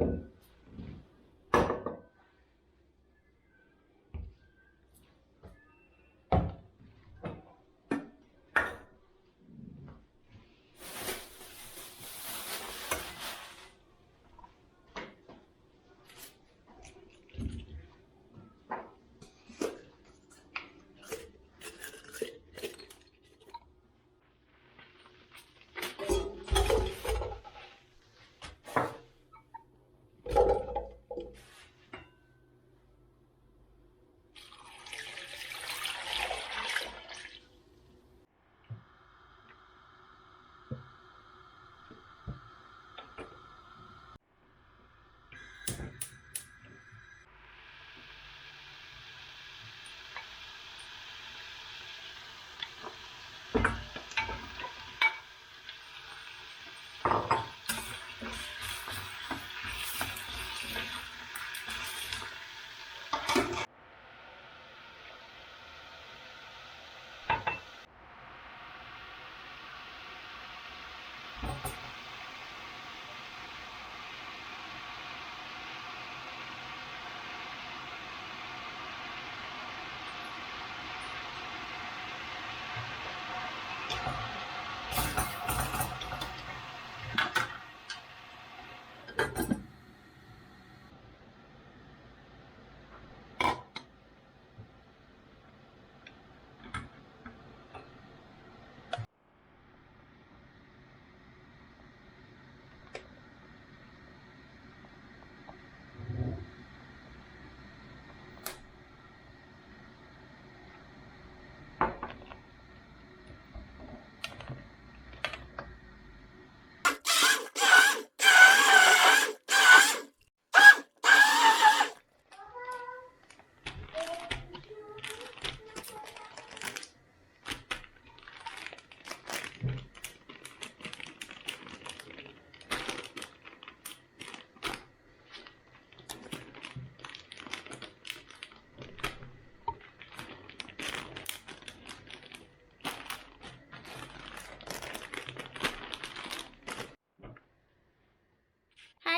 Amen.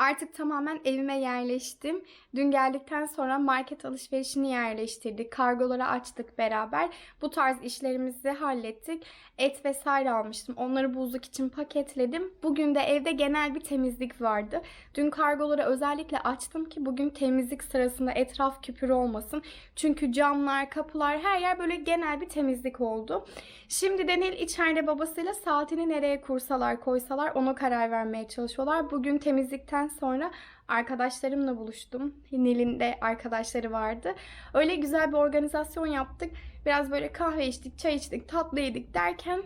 Artık tamamen evime yerleştim. Dün geldikten sonra market alışverişini yerleştirdik. Kargoları açtık beraber. Bu tarz işlerimizi hallettik. Et vesaire almıştım. Onları buzluk için paketledim. Bugün de evde genel bir temizlik vardı. Dün kargoları özellikle açtım ki bugün temizlik sırasında etraf küpür olmasın. Çünkü camlar, kapılar her yer böyle genel bir temizlik oldu. Şimdi de Nil içeride babasıyla saatini nereye kursalar koysalar ona karar vermeye çalışıyorlar. Bugün temizlikten sonra arkadaşlarımla buluştum. Nil'in de arkadaşları vardı. Öyle güzel bir organizasyon yaptık. Biraz böyle kahve içtik, çay içtik, tatlı yedik derken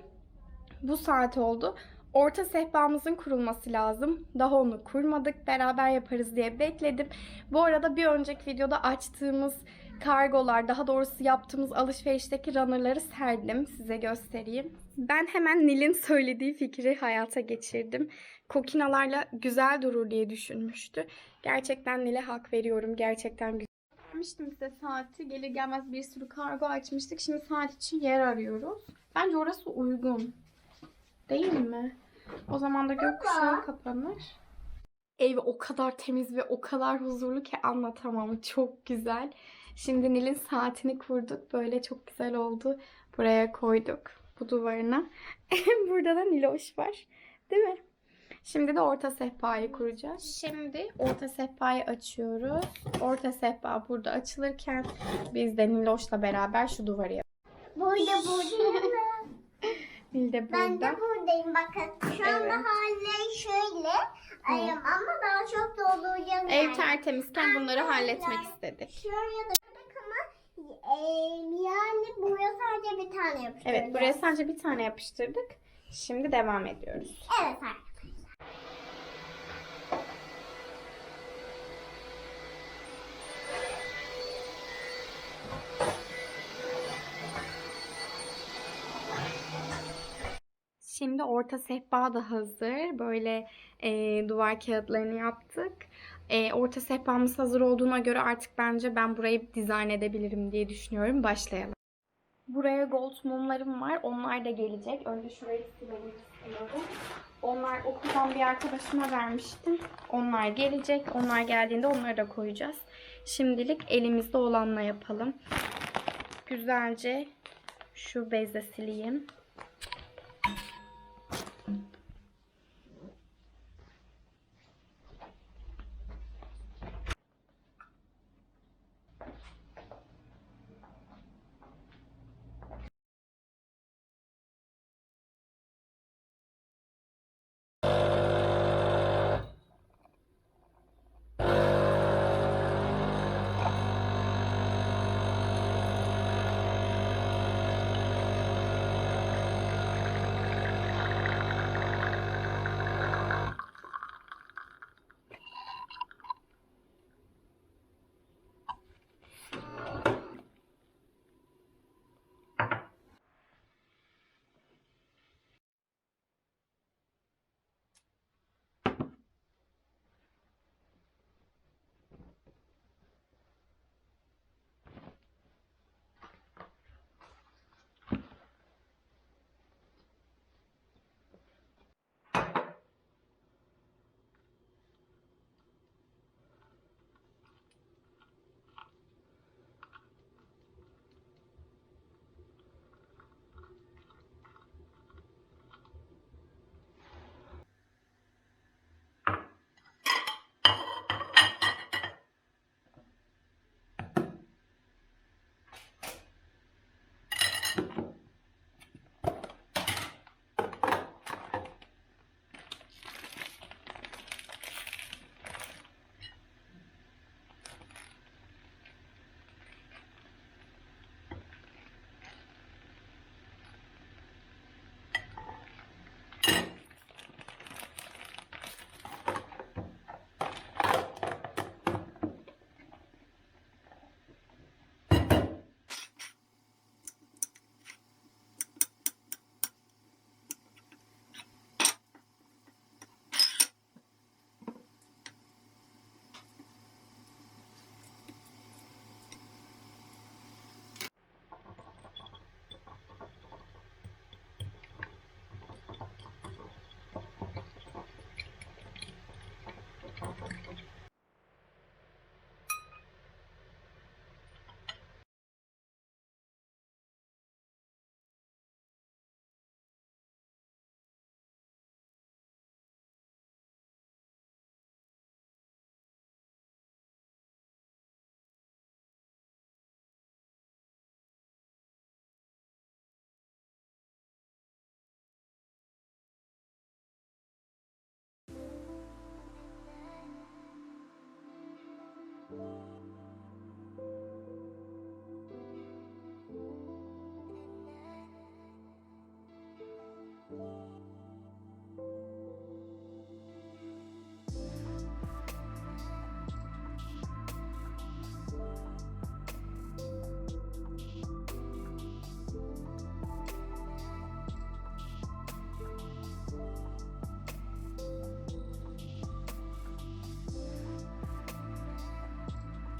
bu saat oldu. Orta sehpamızın kurulması lazım. Daha onu kurmadık. Beraber yaparız diye bekledim. Bu arada bir önceki videoda açtığımız kargolar, daha doğrusu yaptığımız alışverişteki runnerları serdim. Size göstereyim. Ben hemen Nil'in söylediği fikri hayata geçirdim. Kokinalarla güzel durur diye düşünmüştü. Gerçekten Nil'e hak veriyorum. Gerçekten güzel. Vermiştim size saati. Gelir gelmez bir sürü kargo açmıştık. Şimdi saat için yer arıyoruz. Bence orası uygun. Değil mi? O zaman da gökkuşağı kapanır. Ev o kadar temiz ve o kadar huzurlu ki anlatamam. Çok güzel. Şimdi Nil'in saatini kurduk. Böyle çok güzel oldu. Buraya koyduk. Bu duvarına. Burada da Niloş var. Değil mi? Şimdi de orta sehpayı kuracağız. Şimdi orta sehpayı açıyoruz. Orta sehpa burada açılırken biz de Niloş'la beraber şu duvarı yapıyoruz. Burada buradayım. Nil de ben burada. de buradayım bakın. Şu anda Evet. hali şöyle. Ayım ama daha çok dolduracağım. Ev yani. tertemizken bunları halletmek Yani istedik. Şuraya da ama e, yani buraya sadece bir tane yapacağız. Evet buraya sadece bir tane yapıştırdık. Şimdi devam ediyoruz. Evet arkadaşlar. Şimdi orta sehpa da hazır. Böyle e, duvar kağıtlarını yaptık. E, orta sehpamız hazır olduğuna göre artık bence ben burayı dizayn edebilirim diye düşünüyorum. Başlayalım. Buraya gold mumlarım var. Onlar da gelecek. Önce şurayı silelim. Onlar okuldan bir arkadaşıma vermiştim. Onlar gelecek. Onlar geldiğinde onları da koyacağız. Şimdilik elimizde olanla yapalım. Güzelce şu bezle sileyim.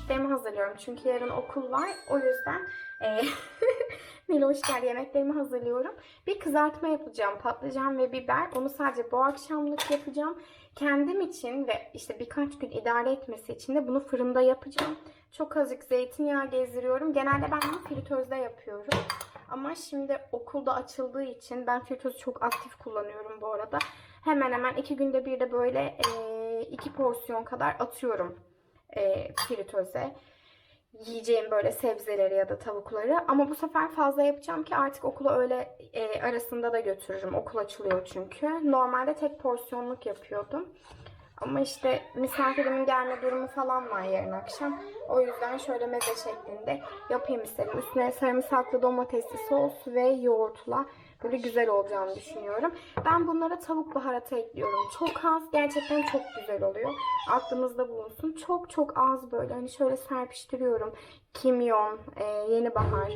Yemeklerimi hazırlıyorum. Çünkü yarın okul var. O yüzden e, Niloş geldi yemeklerimi hazırlıyorum. Bir kızartma yapacağım. Patlıcan ve biber. Onu sadece bu akşamlık yapacağım. Kendim için ve işte birkaç gün idare etmesi için de bunu fırında yapacağım. Çok azıcık zeytinyağı gezdiriyorum. Genelde ben bunu fritözde yapıyorum. Ama şimdi okulda açıldığı için ben fritözü çok aktif kullanıyorum bu arada. Hemen hemen iki günde bir de böyle e, iki porsiyon kadar atıyorum e, fritöze. Yiyeceğim böyle sebzeleri ya da tavukları. Ama bu sefer fazla yapacağım ki artık okula öyle e, arasında da götürürüm. Okul açılıyor çünkü. Normalde tek porsiyonluk yapıyordum. Ama işte misafirimin gelme durumu falan var yarın akşam. O yüzden şöyle meze şeklinde yapayım istedim. Üstüne sarımsaklı domatesli sos ve yoğurtla böyle güzel olacağını düşünüyorum. Ben bunlara tavuk baharatı ekliyorum. Çok az gerçekten çok güzel oluyor. Aklınızda bulunsun. Çok çok az böyle hani şöyle serpiştiriyorum. Kimyon, e, yeni bahar.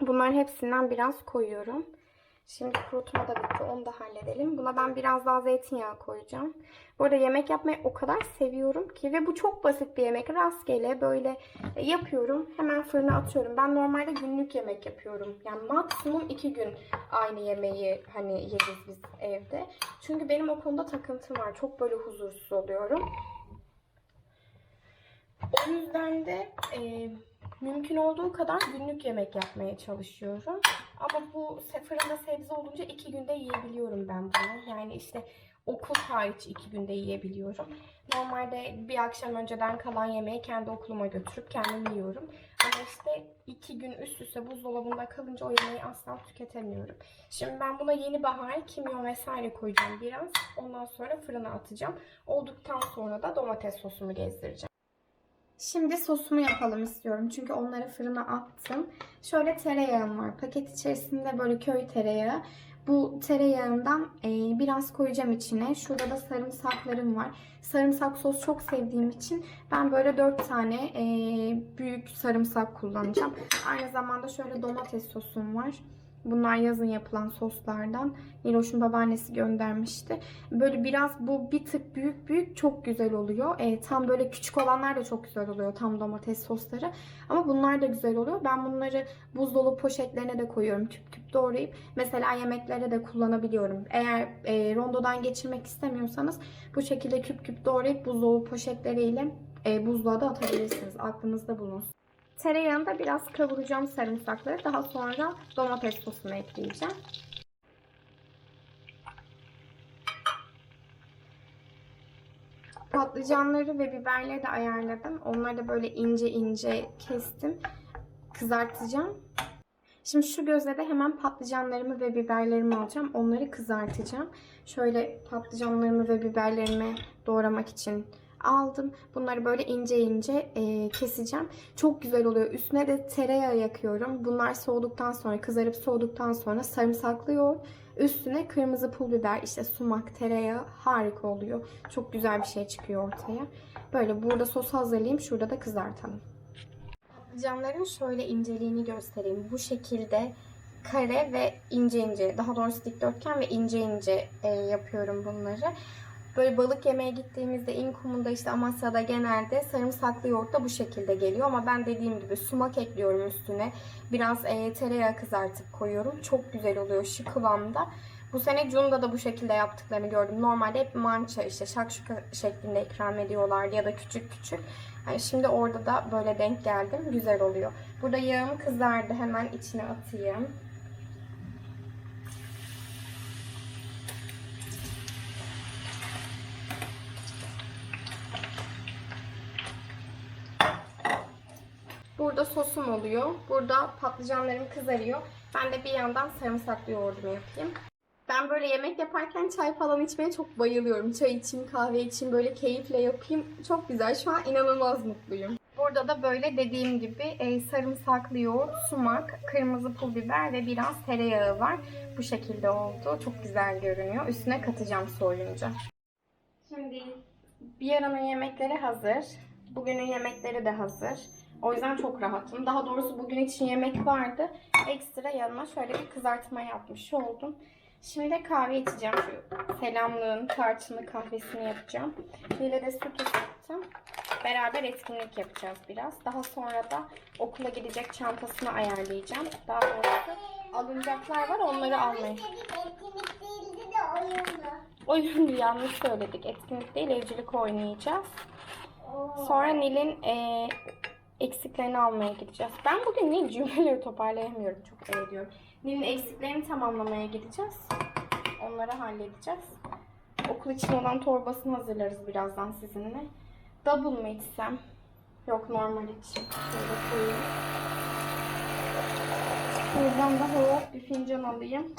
Bunların hepsinden biraz koyuyorum. Şimdi kurutma da bitti. Onu da halledelim. Buna ben biraz daha zeytinyağı koyacağım. Bu arada yemek yapmayı o kadar seviyorum ki ve bu çok basit bir yemek. Rastgele böyle yapıyorum. Hemen fırına atıyorum. Ben normalde günlük yemek yapıyorum. Yani maksimum iki gün aynı yemeği hani yeriz biz evde. Çünkü benim o konuda takıntım var. Çok böyle huzursuz oluyorum. O yüzden de e, mümkün olduğu kadar günlük yemek yapmaya çalışıyorum. Ama bu fırında sebze olunca iki günde yiyebiliyorum ben bunu. Yani işte okul hariç iki günde yiyebiliyorum. Normalde bir akşam önceden kalan yemeği kendi okuluma götürüp kendim yiyorum. Ama işte iki gün üst üste buzdolabında kalınca o yemeği asla tüketemiyorum. Şimdi ben buna yeni bahar, kimyon vesaire koyacağım biraz. Ondan sonra fırına atacağım. Olduktan sonra da domates sosumu gezdireceğim. Şimdi sosumu yapalım istiyorum. Çünkü onları fırına attım. Şöyle tereyağım var. Paket içerisinde böyle köy tereyağı. Bu tereyağından e, biraz koyacağım içine. Şurada da sarımsaklarım var. Sarımsak sos çok sevdiğim için ben böyle 4 tane e, büyük sarımsak kullanacağım. Aynı zamanda şöyle domates sosum var. Bunlar yazın yapılan soslardan. Niloş'un babaannesi göndermişti. Böyle biraz bu bir tık büyük büyük çok güzel oluyor. E, tam böyle küçük olanlar da çok güzel oluyor. Tam domates sosları. Ama bunlar da güzel oluyor. Ben bunları buzdolabı poşetlerine de koyuyorum. Küp küp doğrayıp mesela yemeklere de kullanabiliyorum. Eğer e, rondodan geçirmek istemiyorsanız bu şekilde küp küp doğrayıp buzdolabı poşetleriyle e, buzluğa da atabilirsiniz. Aklınızda bulunsun. Tereyağında biraz kavuracağım sarımsakları. Daha sonra domates sosunu ekleyeceğim. Patlıcanları ve biberleri de ayarladım. Onları da böyle ince ince kestim. Kızartacağım. Şimdi şu gözle de hemen patlıcanlarımı ve biberlerimi alacağım. Onları kızartacağım. Şöyle patlıcanlarımı ve biberlerimi doğramak için aldım. Bunları böyle ince ince e, keseceğim. Çok güzel oluyor. Üstüne de tereyağı yakıyorum. Bunlar soğuduktan sonra, kızarıp soğuduktan sonra sarımsaklı yoğurt. Üstüne kırmızı pul biber, işte sumak, tereyağı harika oluyor. Çok güzel bir şey çıkıyor ortaya. Böyle burada sos hazırlayayım. Şurada da kızartalım. Patlıcanların şöyle inceliğini göstereyim. Bu şekilde kare ve ince ince, daha doğrusu dikdörtgen ve ince ince e, yapıyorum bunları. Böyle balık yemeye gittiğimizde İnkum'unda işte Amasya'da genelde sarımsaklı yoğurt da bu şekilde geliyor. Ama ben dediğim gibi sumak ekliyorum üstüne. Biraz e, tereyağı kızartıp koyuyorum. Çok güzel oluyor şu kıvamda. Bu sene Cunda da bu şekilde yaptıklarını gördüm. Normalde hep mança işte şakşuka şeklinde ikram ediyorlar ya da küçük küçük. Yani şimdi orada da böyle denk geldim. Güzel oluyor. Burada yağım kızardı. Hemen içine atayım. Burada sosum oluyor. Burada patlıcanlarım kızarıyor. Ben de bir yandan sarımsaklı yoğurdumu yapayım. Ben böyle yemek yaparken çay falan içmeye çok bayılıyorum. Çay içeyim, kahve içeyim, böyle keyifle yapayım. Çok güzel. Şu an inanılmaz mutluyum. Burada da böyle dediğim gibi e, sarımsaklı yoğurt, sumak, kırmızı pul biber ve biraz tereyağı var. Bu şekilde oldu. Çok güzel görünüyor. Üstüne katacağım soyunca. Şimdi bir aranın yemekleri hazır. Bugünün yemekleri de hazır. O yüzden çok rahatım. Daha doğrusu bugün için yemek vardı. Ekstra yanıma şöyle bir kızartma yapmış oldum. Şimdi de kahve içeceğim. Şu selamlığın tarçınlı kahvesini yapacağım. Lile de süt ısıttım. Beraber etkinlik yapacağız biraz. Daha sonra da okula gidecek çantasını ayarlayacağım. Daha doğrusu alınacaklar var onları almayı. Oyundu. Oyun yanlış söyledik. Etkinlik değil evcilik oynayacağız. Sonra Nil'in e, eksiklerini almaya gideceğiz. Ben bugün Nil cümleleri toparlayamıyorum. Çok öyle diyorum. Nil'in eksiklerini tamamlamaya gideceğiz. Onları halledeceğiz. Okul için olan torbasını hazırlarız birazdan sizinle. Double mı içsem? Yok normal için. Şöyle koyayım. Buradan da hop bir fincan alayım.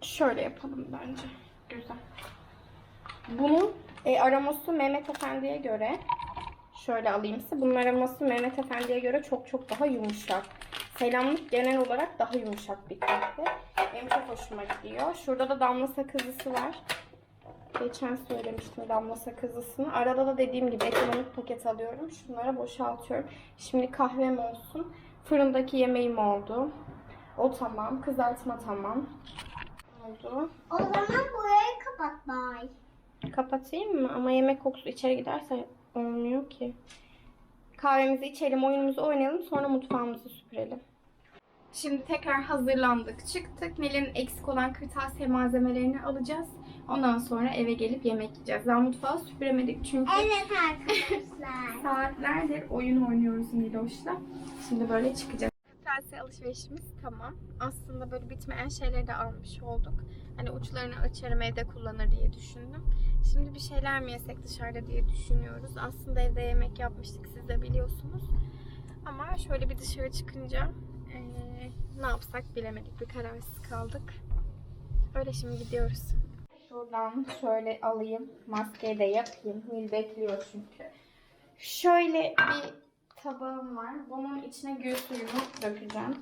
Şöyle yapalım bence. Güzel. Bunun e, aroması Mehmet Efendi'ye göre şöyle alayım size. Bunun aroması Mehmet Efendi'ye göre çok çok daha yumuşak. Selamlık genel olarak daha yumuşak bir kahve. Benim çok hoşuma gidiyor. Şurada da damla sakızlısı var. Geçen söylemiştim damla sakızlısını. Arada da dediğim gibi ekonomik paket alıyorum. Şunlara boşaltıyorum. Şimdi kahvem olsun. Fırındaki yemeğim oldu. O tamam. Kızartma tamam. Oldu. O zaman burayı kapat bari. Kapatayım mı? Ama yemek kokusu içeri giderse olmuyor ki. Kahvemizi içelim, oyunumuzu oynayalım, sonra mutfağımızı süpürelim. Şimdi tekrar hazırlandık, çıktık. Nil'in eksik olan kırtasiye malzemelerini alacağız. Ondan sonra eve gelip yemek yiyeceğiz. Daha mutfağı süpüremedik çünkü Evet arkadaşlar. saatlerdir oyun oynuyoruz Niloş'la. Şimdi böyle çıkacağız. Kırtasiye alışverişimiz tamam. Aslında böyle bitmeyen şeyleri de almış olduk. Hani uçlarını açarım evde kullanır diye düşündüm. Şimdi bir şeyler mi yesek dışarıda diye düşünüyoruz. Aslında evde yemek yapmıştık siz de biliyorsunuz. Ama şöyle bir dışarı çıkınca eee, ne yapsak bilemedik. Bir kararsız kaldık. Öyle şimdi gidiyoruz. Şuradan şöyle alayım. Maskeyi de yapayım. Nil bekliyor çünkü. Şöyle bir tabağım var. Bunun içine gül suyunu dökeceğim.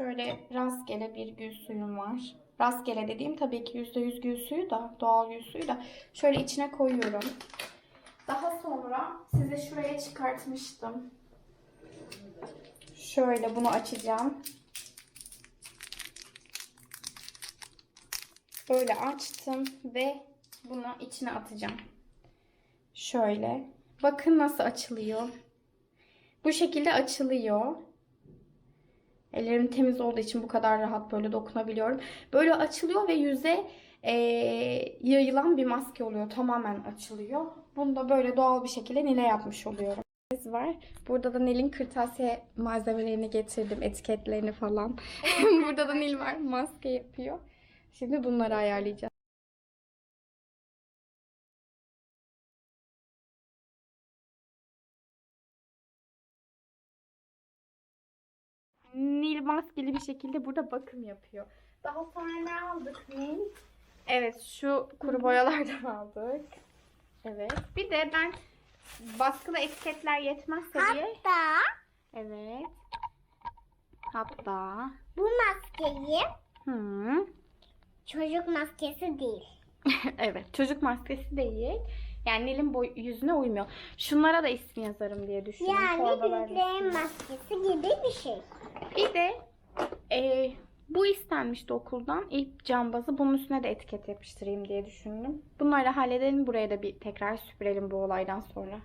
Şöyle rastgele bir gül suyum var. Rastgele dediğim tabii ki %100 gül suyu da doğal gül suyu da şöyle içine koyuyorum. Daha sonra size şuraya çıkartmıştım. Şöyle bunu açacağım. Böyle açtım ve bunu içine atacağım. Şöyle. Bakın nasıl açılıyor. Bu şekilde açılıyor. Ellerim temiz olduğu için bu kadar rahat böyle dokunabiliyorum. Böyle açılıyor ve yüze eee, yayılan bir maske oluyor. Tamamen açılıyor. Bunu da böyle doğal bir şekilde Nil'e yapmış oluyorum. var. Burada da Nil'in kırtasiye malzemelerini getirdim. Etiketlerini falan. Burada da Nil var. Maske yapıyor. Şimdi bunları ayarlayacağız. Nil maskeli bir şekilde burada bakım yapıyor. Daha sonra ne aldık Nil? Evet şu kuru boyalardan aldık. Evet. Bir de ben baskılı etiketler yetmezse diye. Hatta Evet. Hatta. bu maskeyi Hı. çocuk maskesi değil. evet. Çocuk maskesi değil. Yani Nil'in boy- yüzüne uymuyor. Şunlara da isim yazarım diye düşündüm. Yani üstüne. maskesi gibi bir şey. Bir de e, bu istenmişti okuldan. İlk cambazı bunun üstüne de etiket yapıştırayım diye düşündüm. Bunları halledelim. Buraya da bir tekrar süpürelim bu olaydan sonra.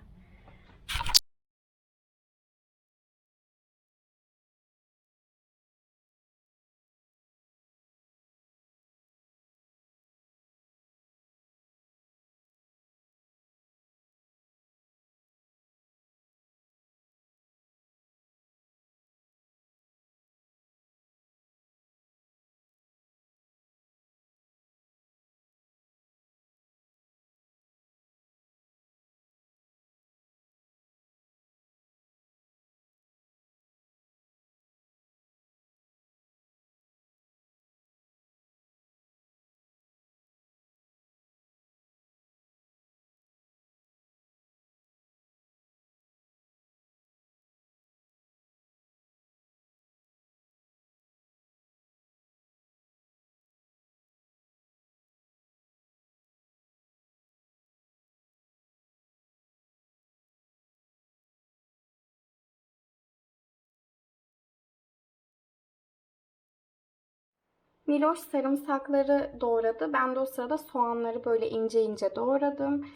Miloş sarımsakları doğradı. Ben de o sırada soğanları böyle ince ince doğradım.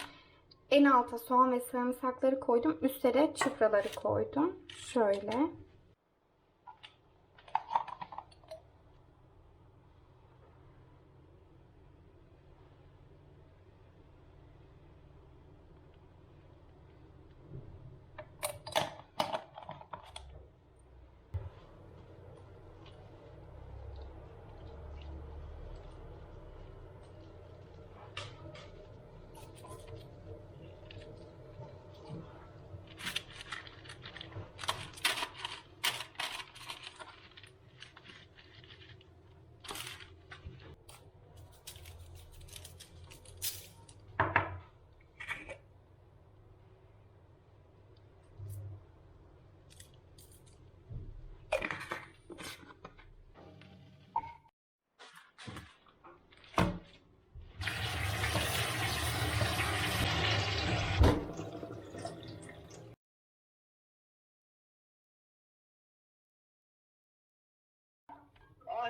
En alta soğan ve sarımsakları koydum. Üstlere çupraları koydum. Şöyle.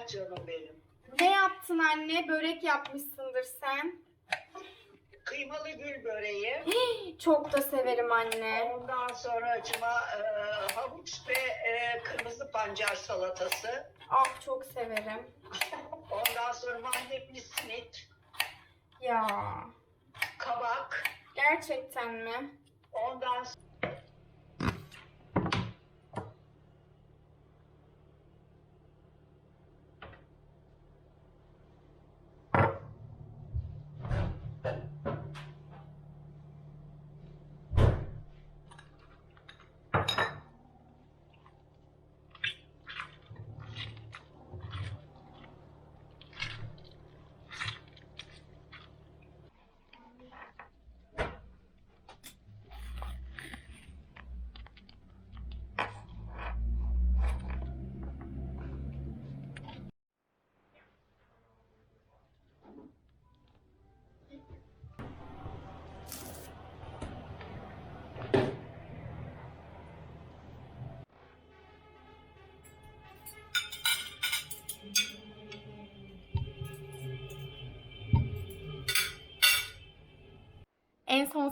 Ah canım benim. Ne yaptın anne? Börek yapmışsındır sen. Kıymalı gül böreği. Çok da severim anne. Ondan sonra acıma e, havuç ve e, kırmızı pancar salatası. Ah çok severim. Ondan sonra mahnepli simit, Ya. kabak. Gerçekten mi? Ondan sonra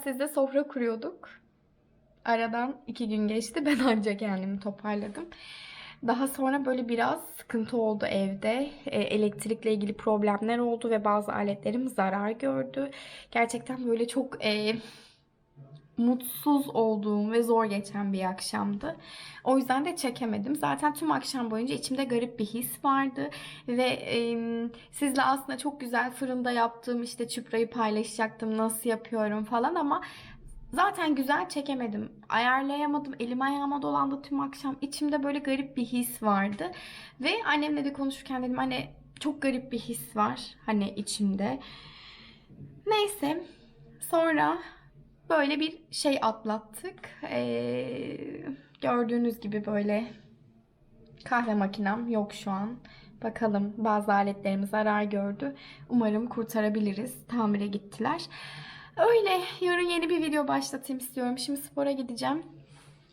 Sizde sofra kuruyorduk. Aradan iki gün geçti. Ben ancak kendimi toparladım. Daha sonra böyle biraz sıkıntı oldu evde. E, elektrikle ilgili problemler oldu ve bazı aletlerim zarar gördü. Gerçekten böyle çok e, mutsuz olduğum ve zor geçen bir akşamdı. O yüzden de çekemedim. Zaten tüm akşam boyunca içimde garip bir his vardı. Ve e, sizle aslında çok güzel fırında yaptığım işte çuprayı paylaşacaktım. Nasıl yapıyorum falan ama zaten güzel çekemedim. Ayarlayamadım. Elim ayağıma dolandı tüm akşam. İçimde böyle garip bir his vardı. Ve annemle de konuşurken dedim hani çok garip bir his var hani içimde. Neyse. Sonra böyle bir şey atlattık. Ee, gördüğünüz gibi böyle kahve makinem yok şu an. Bakalım bazı aletlerimiz zarar gördü. Umarım kurtarabiliriz. Tamire gittiler. Öyle yarın yeni bir video başlatayım istiyorum. Şimdi spora gideceğim.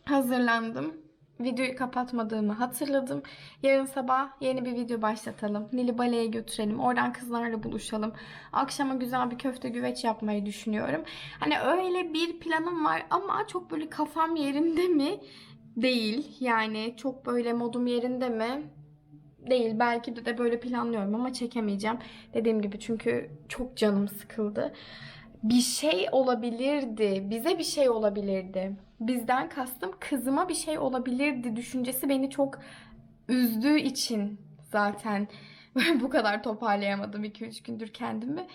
Hazırlandım. Videoyu kapatmadığımı hatırladım. Yarın sabah yeni bir video başlatalım. Nil'i baleye götürelim. Oradan kızlarla buluşalım. Akşama güzel bir köfte güveç yapmayı düşünüyorum. Hani öyle bir planım var ama çok böyle kafam yerinde mi? Değil. Yani çok böyle modum yerinde mi? Değil. Belki de, de böyle planlıyorum ama çekemeyeceğim. Dediğim gibi çünkü çok canım sıkıldı. Bir şey olabilirdi. Bize bir şey olabilirdi. Bizden kastım kızıma bir şey olabilirdi düşüncesi beni çok üzdüğü için zaten bu kadar toparlayamadım 2-3 gündür kendimi.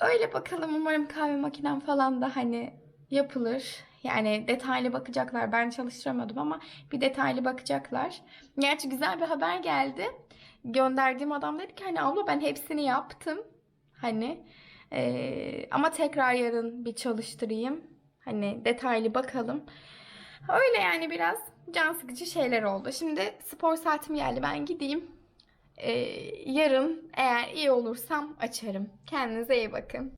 Öyle bakalım umarım kahve makinem falan da hani yapılır. Yani detaylı bakacaklar. Ben çalıştıramadım ama bir detaylı bakacaklar. Gerçi güzel bir haber geldi. Gönderdiğim adam dedi ki hani abla ben hepsini yaptım. Hani ee, ama tekrar yarın bir çalıştırayım. Hani detaylı bakalım. Öyle yani biraz can sıkıcı şeyler oldu. Şimdi spor saatim geldi. Ben gideyim. Ee, yarın eğer iyi olursam açarım. Kendinize iyi bakın.